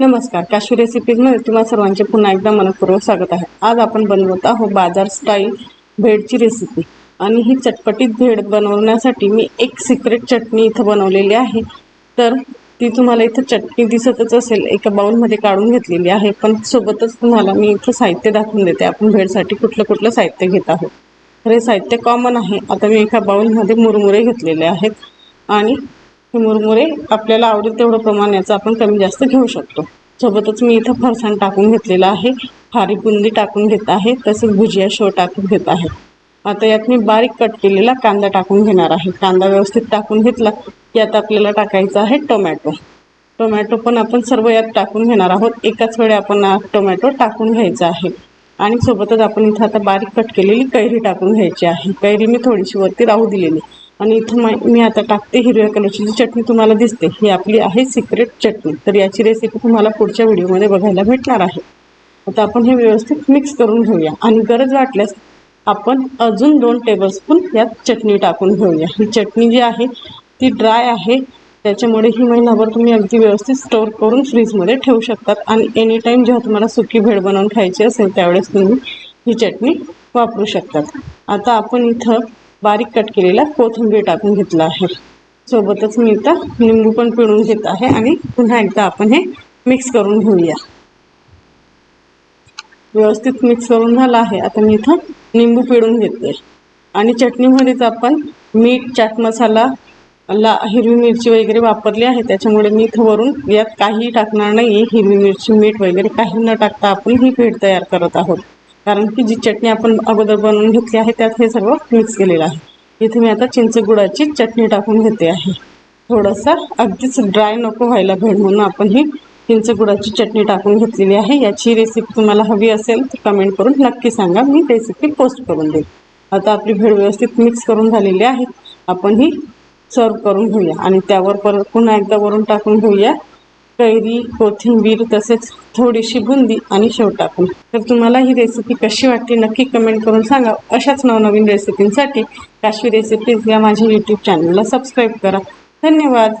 नमस्कार. काशू रेसिपीजमध्ये तुम्हाला सर्वांचे पुन्हा एकदा मनपूर्वक स्वागत आहे. आज आपण बनवत आहोत बाजार स्टाईल भेडची रेसिपी आणि ही चटपटीत भेड बनवण्यासाठी मी एक सिक्रेट चटणी इथं बनवलेली आहे. तर ती तुम्हाला इथं चटणी दिसतच असेल. एका बाउलमध्ये काढून घेतलेली आहे. पण सोबतच तुम्हाला मी इथं साहित्य दाखवून देते. आपण भेडसाठी कुठलं कुठलं साहित्य घेत आहोत. तर हे साहित्य कॉमन आहे. आता मी एका बाउलमध्ये मुरमुरे घेतलेले आहेत. आणि हे मुरमुरे आपल्याला आवडेल तेवढं प्रमाण याचं आपण कमी जास्त घेऊ शकतो. सोबतच मी इथं फरसाण टाकून घेतलेलं आहे. खारी बुंदी टाकून घेत आहे. तसेच भुजिया शो टाकून घेत आहे. आता यात मी बारीक कट केलेला कांदा टाकून घेणार आहे. कांदा व्यवस्थित टाकून घेतला की आता आपल्याला टाकायचा आहे टोमॅटो. टोमॅटो पण आपण सर्व यात टाकून घेणार आहोत. एकाच वेळी आपण टोमॅटो टाकून घ्यायचा आहे. आणि सोबतच आपण इथं आता बारीक कट केलेली कैरी टाकून घ्यायची आहे. कैरी मी थोडीशी वरती राहू दिलेली. आणि इथं मा मी आता टाकते हिरव्या कलरची जी चटणी तुम्हाला दिसते ही आपली आहे सिक्रेट चटणी. तर याची रेसिपी तुम्हाला पुढच्या व्हिडिओमध्ये बघायला भेटणार आहे. आता आपण हे व्यवस्थित मिक्स करून घेऊया. आणि गरज वाटल्यास आपण अजून दोन टेबलस्पून यात चटणी टाकून घेऊया. ही चटणी जी आहे ती ड्राय आहे. त्याच्यामुळे ही महिनाभर तुम्ही अगदी व्यवस्थित स्टोअर करून फ्रीजमध्ये ठेवू शकतात. आणि एनी टाईम जेव्हा तुम्हाला सुकी भेळ बनवून खायची असेल त्यावेळेस तुम्ही ही चटणी वापरू शकतात. आता आपण इथं बारीक कट केलेला कोथिंबीर टाकून घेतला आहे. सोबतच मी इथं लिंबू पण पिळून घेत आहे आणि पुन्हा एकदा आपण हे मिक्स करून घेऊया. व्यवस्थित मिक्स करून झाला आहे. आता मी इथं लिंबू पिळून घेते आणि चटणीमध्येच आपण मीठ चाट मसाला ला हिरवी मिरची वगैरे वापरली आहे. त्याच्यामुळे मी इथं वरून यात काहीही टाकणार नाही हिरवी मिरची मीठ वगैरे काही न टाकता आपण ही पीठ तयार करत आहोत. कारण की जी चटणी आपण अगोदर बनवून घेतली आहे त्यात हे सर्व मिक्स केलेलं आहे. इथे मी आता चिंच गुळाची चटणी टाकून घेते आहे. थोडंसं अगदीच ड्राय नको व्हायला भेट म्हणून आपण ही चिंच गुळाची चटणी टाकून घेतलेली आहे. याची रेसिपी तुम्हाला हवी असेल तर कमेंट करून नक्की सांगा. मी रेसिपी पोस्ट करून देईल. आता आपली भेळ व्यवस्थित मिक्स करून झालेली आहे. आपण ही सर्व करून घेऊया आणि त्यावर परत पुन्हा एकदा वरून टाकून घेऊया. कैरी कोथिंबीर तसेच थोडीशी बुंदी आणि शेव टाकून. तर तुम्हाला ही रेसिपी कशी वाटते नक्की कमेंट करून सांगा. अशाच नवनवीन रेसिपींसाठी काश्मीर रेसिपीज या माझ्या यूट्यूब चॅनलला सबस्क्राईब करा. धन्यवाद.